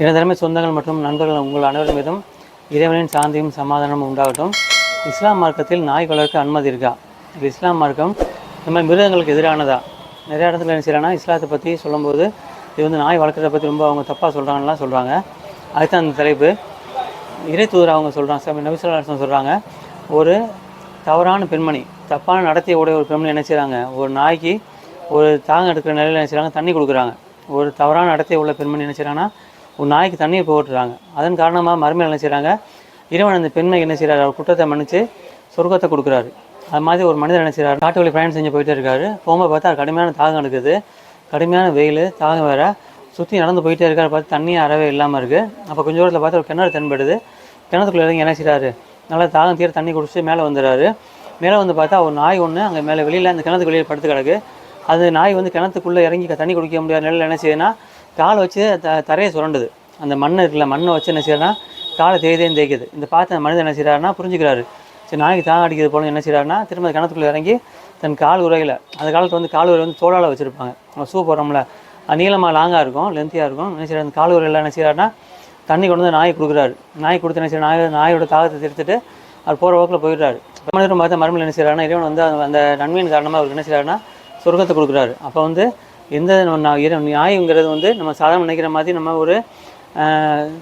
தினதரமை சொந்தங்கள் மற்றும் நண்பர்கள் உங்கள் அனைவரும் மீதும் இறைவனின் சாந்தியும் சமாதானமும் உண்டாகட்டும். இஸ்லாம் மார்க்கத்தில் நாய் வளர்க்க அனுமதி இருக்கா? இது இஸ்லாம் மார்க்கம் நம்ம மாதிரி மிருகங்களுக்கு எதிரானதா? நிறைய இடத்துல என்ன செய்யறாங்கன்னா இஸ்லாத்தை பற்றி சொல்லும்போது இது வந்து நாய் வளர்க்குறத பற்றி ரொம்ப அவங்க தப்பாக சொல்கிறாங்கலாம் சொல்கிறாங்க அதுதான் அந்த தலைப்பு. இறை தூதர் அவங்க சொல்கிறாங்க சாமி நபிசுல்லாசன் சொல்கிறாங்க ஒரு தவறான பெண்மணி தப்பான நடத்திய உடைய ஒரு பெண்மணி என்ன செய்கிறாங்க ஒரு நாய்க்கு ஒரு தாங்க எடுக்கிற நிலையில் என்ன செய்கிறாங்க தண்ணி கொடுக்குறாங்க. ஒரு தவறான நடத்தை உள்ள பெண்மணி என்ன செய்கிறாங்கன்னா ஒரு நாய்க்கு தண்ணியை போட்டுறாங்க. அதன் காரணமாக மறுமையில் என்ன செய்கிறாங்க இறைவன் அந்த பெண்மை என்ன செய்கிறார் அவர் குற்றத்தை மன்னித்து சொர்க்கத்தை கொடுக்குறாரு. அது மாதிரி ஒரு மனிதர் என்ன செய்கிறார் காட்டு வழி பயணம் செஞ்சு போயிட்டே இருக்காரு. போகும்போது பார்த்தா கடுமையான தாகம் எடுக்குது. கடுமையான வெயில் தாகம் வேறு. சுற்றி நடந்து போயிட்டே இருக்காரு. பார்த்து தண்ணி அறவே இல்லாமல் இருக்குது அப்போ கொஞ்சம் தூரத்தில் பார்த்து ஒரு கிணறு தென்படுது. கிணத்துக்குள்ளே இறங்கி என்ன செய்கிறாரு நல்லா தாகம் தீர தண்ணி குடிச்சிட்டு மேலே வந்துடுறாரு மேலே வந்து பார்த்தா ஒரு நாய் ஒன்று அங்கே மேலே வெளியில் அந்த கிணத்துக்கு வெளியே படுத்து கிடக்கு. அது நாய் வந்து கிணத்துக்குள்ளே இறங்கி தண்ணி குடிக்க முடியாத நிலையில் என்ன செய்யுதுன்னா காலை வச்சு த தரையை சுரண்டுது. அந்த மண் இருக்குல்ல மண்ணை வச்சு என்ன செய்யறதுனா காலை தேய்தேன்னு தேய்க்குது. இந்த பார்த்து அந்த மனிதன் என்ன செய்கிறாருன்னா புரிஞ்சுக்கிறாரு. சரி நாய்க்கு தாகம் அடிக்கிறது போல என்ன செய்கிறாருன்னா திரும்ப அந்த கிணத்துக்குள்ளே இறங்கி தன் கால் உரையில் அந்த காலத்தில் வந்து கால் உரை வந்து தோளால் வச்சுருப்பாங்க. நம்ம ஷூ போடுறோம்ல நீளமாக லாங்காக இருக்கும் லென்த்தியாக இருக்கும். என்ன செய்கிறார் அந்த கால் உரையில் என்ன செய்கிறாருன்னா தண்ணி கொண்டு வந்து நாய் கொடுக்குறாரு. நாய் கொடுத்து என்ன செய்யறாரு நாய் நாயோட தாகத்தை திருத்துட்டு அவர் போகிற போக்கில் போயிடுறாரு. மனிதரும் பார்த்தா மறுமையில் என்ன செய்கிறாருன்னா இறைவன் வந்து அந்த- அந்த நன்மையின் காரணமாக அவருக்கு என்ன செய்கிறாருன்னா சொர்க்கத்தை கொடுக்குறாரு. அப்போ வந்து எந்த நம்ம நாய்ங்கிறது வந்து நம்ம சாதாரண நினைக்கிற மாதிரி நம்ம ஒரு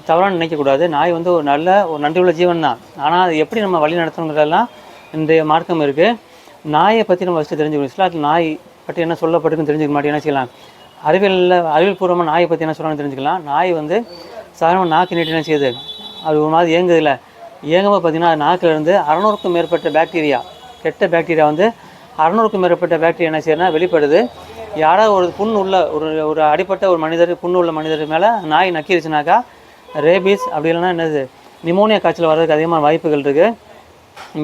தவறான நினைக்கக்கூடாது. நாய் வந்து ஒரு நல்ல ஒரு நன்றி உள்ள ஜீவன் தான். ஆனால் அது எப்படி நம்ம வழி நடத்தணுங்கிறதெல்லாம் இன்றைய மார்க்கம் இருக்குது நாயை பற்றி நம்ம ஃபஸ்ட்டு தெரிஞ்சுக்கணும். இஸ்லாத்தில் நாய் பற்றி என்ன சொல்லப்பட்டிருக்குன்னு தெரிஞ்சுக்க மாட்டேன். என்ன செய்யலாம்? அறிவியலில் அறிவியல் பூர்வமாக நாயை பற்றி என்ன சொல்கிறாங்கன்னு தெரிஞ்சுக்கலாம். நாய் வந்து சாதாரண நாக்கு நீட்டி என்ன செய்யுது? அது ஒரு மாதிரி இயங்குதில்ல இயங்கும்போது பார்த்தீங்கன்னா அது நாக்கிலிருந்து அறநூறுக்கும் மேற்பட்ட பாக்டீரியா கெட்ட பாக்டீரியா வந்து அறநூறுக்கும் மேற்பட்ட பாக்டீரியா என்ன செய்யறதுனா வெளிப்படுது. யாராவது ஒரு புண் உள்ள ஒரு ஒரு அடிப்பட்ட ஒரு மனிதர் புண் உள்ள மனிதர் மேலே நாய் நக்கிருச்சுனாக்கா ரேபீஸ் அப்படி இல்லைன்னா என்னது நிமோனியா காய்ச்சல் வர்றதுக்கு அதிகமான வாய்ப்புகள் இருக்குது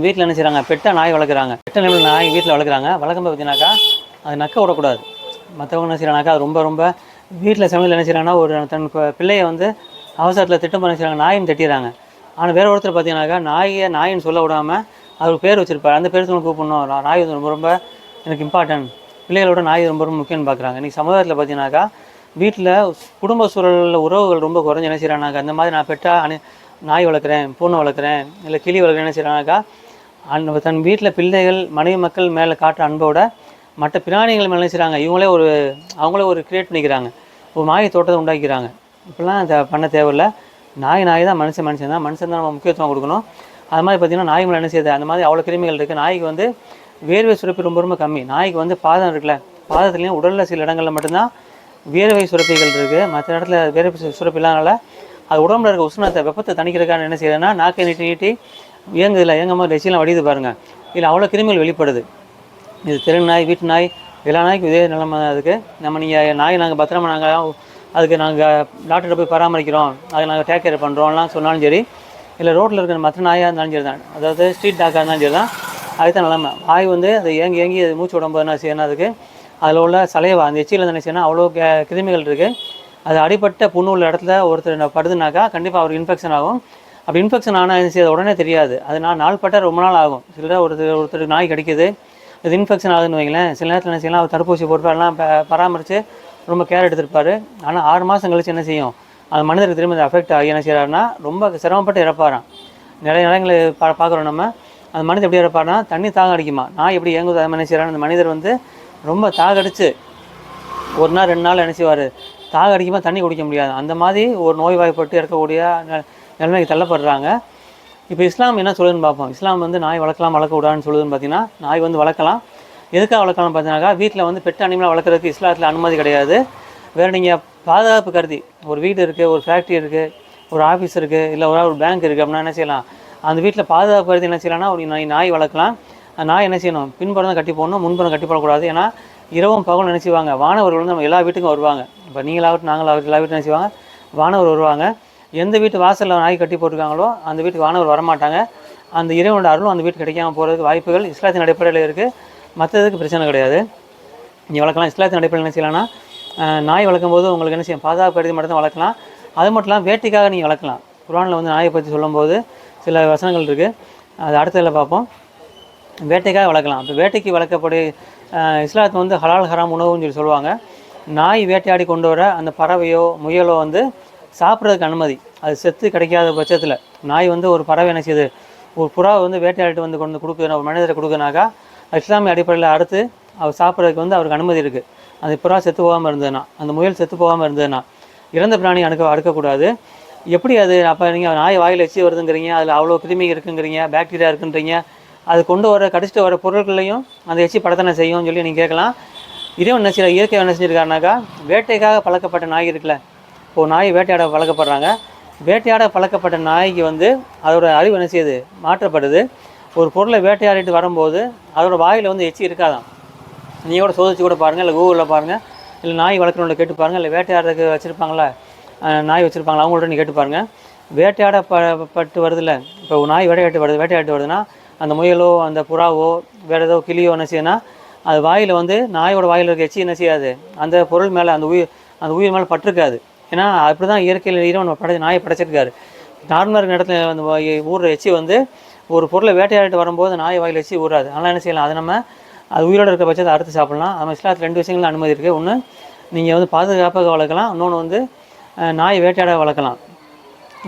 வீட்டில் என்ன செய்கிறாங்க பெட்டை நாய் வளர்க்குறாங்க. பெட்டை நிலையில் நாய் வீட்டில் வளர்க்குறாங்க. வளர்க்கும்போது பார்த்தீங்கன்னாக்கா அது நக்க விடக்கூடாது. மற்றவங்க என்ன செய்கிறாங்கனாக்கா அது ரொம்ப ரொம்ப வீட்டில் சமையல் என்ன செய்கிறாங்கன்னா ஒரு தன் பிள்ளையை வந்து அவசரத்தில் திட்டம் பண்ண செய்கிறாங்க நாயின்னு தட்டிடுறாங்க. ஆனால் வேறு ஒருத்தர் பார்த்தீங்கன்னாக்கா நாயை நாயின்னு சொல்ல விடாமல் அவர் பேர் வச்சுருப்பார். அந்த பேர் சொல்லி கூப்பிடணும். நாய் வந்து ரொம்ப ரொம்ப எனக்கு இம்பார்ட்டன்ட் பிள்ளைகளோட நாய் ரொம்ப ரொம்ப முக்கியம்னு பார்க்குறாங்க. இன்றைக்கி சமுதாயத்தில் பார்த்தீங்கன்னாக்கா வீட்டில் குடும்ப சூழலில் உறவுகள் ரொம்ப குறைஞ்சு என்ன செய்கிறாங்க அந்த மாதிரி நான் பெட்டா அணு நாய் வளர்க்குறேன் பூனை வளர்க்குறேன் இல்லை கிளி வளர்க்குறேன் என்ன செய்கிறாங்கனாக்கா அன் தன் வீட்டில் பிள்ளைகள் மனைவி மக்கள் மேலே காட்டுற அன்போட மற்ற பிராணிகள் மேலே என்ன செய்கிறாங்க இவங்களே ஒரு அவங்களே ஒரு க்ரியேட் பண்ணிக்கிறாங்க. ஒரு நாய் தோட்டத்தை உண்டாக்கிறாங்க இப்படிலாம் அதை பண்ண தேவையில்லை. நாய் நாய் தான் மனுஷன் மனுஷன் தான். மனுஷன் தான் நம்ம முக்கியத்துவம் கொடுக்கணும். அது மாதிரி பார்த்தீங்கன்னா நாய் மேலே என்ன செய்யுது? அந்த மாதிரி அவ்வளோ கிருமிகள் இருக்குது நாய்க்கு வந்து வேர்வை சுரப்பி ரொம்ப ரொம்ப கம்மி. நாய்க்கு வந்து பாதம் இருக்குல்ல பாதத்துலேயும் உடலில் சில இடங்களில் மட்டும்தான் வேர்வை சுரப்பிகள் இருக்குது மற்ற இடத்துல வேர்வை சு- இல்லாதனால அது உடம்புல இருக்க உஷ்ணத்தை வெப்பத்தை தணிக்கிறதுக்கான என்ன செய்யறதுன்னா நாக்கை நீட்டி நீட்டி இயங்குதில்ல இயங்கும் போது ரெச்சிலாம் வடியுது பாருங்கள் இதில் அவ்வளோ கிருமிகள் வெளிப்படுது. இது தெரு நாய் வீட்டு நாய் எல்லா நாய்க்கும் இதே நிலைமை தான் அதுக்கு நம்ம நீங்கள் நாய் நாங்கள் பத்திரமா நாங்கள் அதுக்கு நாங்கள் டாக்டர்கிட்ட போய் பராமரிக்கிறோம். அதை நாங்கள் டேக் கேர் பண்ணுறோம்லாம் சொன்னாலும் சரி இல்லை ரோட்டில் இருக்கிற மற்ற நாயாக இருந்தாலும் சரி தான். அதாவது ஸ்ட்ரீட் டாக்காக இருந்தாலும் சரி தான். அதுதான் நிலமை. வாய் வந்து அது ஏங்கி ஏங்கி அது மூச்சு உடம்பு என்ன செய்யணும் அதுக்கு அதில் உள்ள சலைவா அந்த எச்சியில் என்ன செய்யணும் அவ்வளோ கே- கிருமிகள் இருக்குது அது அடிப்பட்ட புண்ணு உள்ள இடத்துல ஒருத்தர் படுதுனாக்கா கண்டிப்பாக அவருக்கு இன்ஃபெக்ஷன் ஆகும். அப்படி இன்ஃபெக்ஷன் ஆனால் என்ன செய்யாது? உடனே தெரியாது. அது நான் நாள்பட்ட ரொம்ப நாள் ஆகும். சில ஒருத்தர் ஒருத்தர் நாய் கிடைக்குது. அது இன்ஃபெக்ஷன் ஆகுதுன்னு வைங்களேன். சில நேரத்தில் என்ன செய்யலாம்? அவர் தடுப்பூசி போட்டு எல்லாம் ப- பராமரித்து ரொம்ப கேர் எடுத்திருப்பார். ஆனால் ஆறு மாதம் கழிச்சு என்ன செய்யும்? அந்த மனிதருக்கு திரும்ப அது அஃபெக்ட் ஆகி என்ன செய்கிறாருன்னா ரொம்ப சிரமப்பட்டு இறப்பாராம். நிறைய இடங்களை பா பார்க்குறோம் நம்ம. அந்த மனிதர் எப்படி இருப்பார்னா தண்ணி தாகம் அடிக்குமா? நாய் எப்படி இயங்குது அதை மாதிரி அந்த மனிதர் வந்து ரொம்ப தாகடிச்சு ஒரு நாள் ரெண்டு நாள் நினச்சிவார் செய்வார்? தாக அடிக்குமா தண்ணி குடிக்க முடியாது. அந்த மாதிரி ஒரு நோய்வாய்ப்பட்டு இருக்கக்கூடிய நெ- நிலைமைக்கு தள்ளப்படுறாங்க. இப்போ இஸ்லாம் என்ன சொல்லுதுன்னு பார்ப்போம். இஸ்லாம் வந்து நாய் வளர்க்கலாம் வளர்க்கக்கூடாதுன்னு சொல்லுதுன்னு பார்த்தீங்கன்னா நாய் வந்து வளர்க்கலாம். எதுக்காக வளர்க்கலாம் பார்த்தீங்கன்னாக்கா வீட்டில் வந்து பெட் அனிமலாக வளர்க்குறதுக்கு இஸ்லாத்தில் அனுமதி கிடையாது. வேறு நீங்கள் பாதுகாப்பு கருதி ஒரு வீடு இருக்குது ஒரு ஃபேக்ட்ரி இருக்குது ஒரு ஆஃபீஸ் இருக்குது இல்லை ஒரு ஒரு பேங்க் இருக்குது அப்படின்னா என்ன செய்யலாம்? அந்த வீட்டில் பாதுகாப்பு கருதி என்ன செய்யலாம்னா ஒரு நாய் நாய் வளர்க்கலாம். நாய் என்ன செய்யணும்? பின்புறம் தான் கட்டி போடணும் முன்புறம் கட்டி போடக்கூடாது. ஏன்னா இரவும் பகலும் நினச்சிவாங்க வானவர்கள் வந்து நம்ம எல்லா வீட்டுக்கும் வருவாங்க. இப்போ நீங்களாகட்டும் நாங்களாகட்டும் எல்லா வீட்டும் நினச்சிவாங்க வானவர் வருவாங்க. எந்த வீட்டு வாசலில் நாய் கட்டி போட்டிருக்காங்களோ அந்த வீட்டுக்கு வானவர் வரமாட்டாங்க. அந்த இறைவனோட அருளும் அந்த வீட்டுக்கு கிடைக்காம போகிறதுக்கு வாய்ப்புகள் இஸ்லாத்தின் அடிப்படையில் இருக்குது மற்றதுக்கு பிரச்சனை கிடையாது. நீங்கள் வளர்க்கலாம். இஸ்லாத்தின் அடிப்படையில் என்ன செய்யலாம்னா நாய் வளர்க்கும் போது உங்களுக்கு என்ன செய்யும்? பாதுகாப்பு கருதி மட்டும் தான் வளர்க்கலாம். அது மட்டும் இல்லாமல் வேட்டைக்காக நீங்கள் வளர்க்கலாம். குரானில் வந்து நாயை பற்றி சொல்லும்போது சில வசனங்கள் இருக்குது அது அடுத்ததில் பார்ப்போம். வேட்டைக்காக வளர்க்கலாம். இப்போ வேட்டைக்கு வளர்க்கக்கூடிய அஹ், இஸ்லாத்து வந்து ஹலால் ஹராம் உணவுன்னு சொல்லி சொல்லுவாங்க. நாய் வேட்டையாடி கொண்டு வர அந்த பறவையோ முயலோ வந்து சாப்பிட்றதுக்கு அனுமதி. அது செத்து கிடைக்காத பட்சத்தில். நாய் வந்து ஒரு பறவை என்ன செய்யுது? ஒரு புறாவை வந்து வேட்டையாடிட்டு வந்து கொண்டு கொடுக்குதுனா ஒரு மனிதரை கொடுக்குனாக்கா இஸ்லாமிய அடிப்படையில் அடுத்து அவர் சாப்பிட்றதுக்கு வந்து அவருக்கு அனுமதி இருக்குது அந்த புறா செத்து போகாமல் இருந்ததுன்னா அந்த முயல் செத்து போகாமல் இருந்ததுன்னா இறந்த பிராணி அடுக்க அடுக்கக்கூடாது எப்படி அது? அப்போ நீங்கள் நாய் வாயில் எச்சி வருதுங்கிறீங்க அதில் அவ்வளோ கிருமி இருக்குங்கிறீங்க பாக்டீரியா இருக்குன்றீங்க அது கொண்டு வர கடிச்சிட்டு வர பொருட்களையும் அந்த எச்சி படத்தனை செய்யும்னு சொல்லி நீங்கள் கேட்கலாம். இறைவன் என்ன செய்ய இயற்கை என்ன செஞ்சுருக்காருனாக்கா வேட்டைக்காக பழக்கப்பட்ட நாய் இருக்குல்ல இப்போ நாய் வேட்டையாட பழக்கப்படுறாங்க. வேட்டையாட பழக்கப்பட்ட நாய்க்கு வந்து அதோட அறிவு என்ன செய்யுது? மாற்றப்படுது. ஒரு பொருளை வேட்டையாடிட்டு வரும்போது அதோடய வாயில் வந்து எச்சி இருக்காதான் நீங்கள் கூட சோதிச்சு கூட பாருங்கள் இல்லை கூகுளில் பாருங்கள் இல்லை நாய் வளர்க்குறவங்களை கேட்டு பாருங்கள் இல்லை வேட்டையாடுறதுக்கு வச்சுருப்பாங்களா நாய் வச்சுருப்பாங்களா அவங்கள்ட்ட நீ கேட்டு பாருங்கள் வேட்டையாட ப பட்டு வருதுல்ல இப்போ நாய் வேட்டையாட்டு வருது வேட்டையாட்டு வருதுன்னா அந்த முயலோ அந்த புறாவோ வேறு ஏதோ கிளியோ என்ன செய்யுன்னா அது வாயில் வந்து நாயோட வாயில் இருக்க எச்சி என்ன செய்யாது. அந்த பொருள் மேலே அந்த உயிர் அந்த உயிர் மேலே பட்டிருக்காது. ஏன்னா அப்படி தான் இயற்கையில் இறைவன் படை நாயை படைச்சிருக்காரு. நார்மலாக இருக்கிற இடத்துல வந்து வா- ஊறுற எச்சி வந்து ஒரு பொருளை வேட்டையாடிட்டு வரும்போது நாய் வாயில் எச்சி ஊறாது. அதனால் என்ன செய்யலாம் அதை நம்ம அது உயிரோடு இருக்க பட்சத்தை அறுத்து சாப்பிடலாம். நம்ம இஸ்லாத்தில் ரெண்டு விஷயங்கள் அனுமதி இருக்குது ஒன்று நீங்கள் வந்து பாதுகாப்பாக வளர்க்கலாம். இன்னொன்று வந்து நாய் வேட்டையாட வளர்க்கலாம்.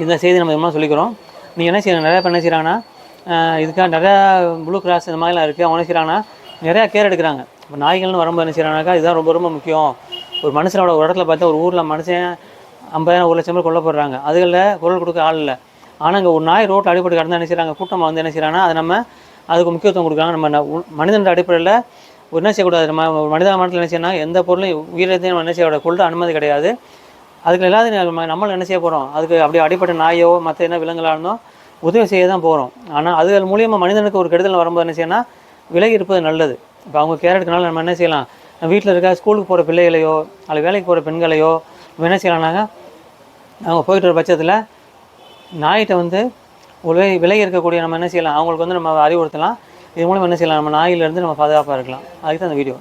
இந்த செய்தி நம்ம இதெல்லாம் சொல்லிக்கிறோம். நீங்கள் என்ன செய்யணும்? நிறையா பேர் என்ன செய்கிறாங்கன்னா இதுக்காக நிறையா ப்ளூ கிராஸ் இந்த மாதிரிலாம் இருக்குது அவங்க என்ன செய்கிறாங்கன்னா நிறையா கேர் எடுக்கிறாங்க. இப்போ நாய்கள்னு வரும்போது என்ன செய்கிறாங்கனாக்கா இதுதான் ரொம்ப ரொம்ப முக்கியம். ஒரு மனுஷனோட ஒரு இடத்துல பார்த்தா ஒரு ஊரில் மனுஷன் ஐம்பதாயிரம் ஒரு லட்சம் பேர் கொல்லப்படுறாங்க அதுகளில் குரல் கொடுக்க ஆள் இல்லை. ஆனால் இங்கே ஒரு நாய் ரோட்டில் அடிப்பட்டு கிடந்தா என்ன செய்கிறாங்க கூட்டமாக வந்து என்ன செய்கிறாங்கன்னா அதை நம்ம அதுக்கு முக்கியத்துவம் கொடுக்குறாங்க. நம்ம மனிதன் அடிப்படையில் ஒரு என்ன செய்யக்கூடாது? நம்ம ஒரு மனித மனத்தில் என்ன செய்யணும் எந்த பொருளையும் உயிரத்தையும் நம்ம என்ன செய்யக்கூடாது? கொள்ள அனுமதி கிடையாது. அதுக்கு எல்லாத்தையும் நம்ம நம்மளும் என்ன செய்ய போகிறோம் அதுக்கு அப்படியே அடிப்பட்ட நாயோ மற்ற என்ன விலங்குகளாக இருந்தோம் உதவி செய்ய தான் போகிறோம் ஆனால் அதுகள் மூலியமாக மனிதனுக்கு ஒரு கெடுதல் வரும்போது என்ன செய்யணும்னா விலகி இருப்பது நல்லது. இப்போ அவங்க கேர் எடுக்கனால நம்ம என்ன செய்யலாம்? வீட்டில் இருக்க ஸ்கூலுக்கு போகிற பிள்ளைகளையோ அல்லது வேலைக்கு போகிற பெண்களையோ நம்ம என்ன செய்யலாம்னாக்கா அவங்க போயிட்டு வர பட்சத்தில் நாய்கிட்ட வந்து விலை விலகி இருக்கக்கூடிய நம்ம என்ன செய்யலாம்? அவங்களுக்கு வந்து நம்ம அறிவுறுத்தலாம். இது மூலம் என்ன செய்யலாம்? நம்ம நாயிலிருந்து நம்ம பாதுகாப்பாக இருக்கலாம். அதுக்கு தான் அந்த வீடியோ.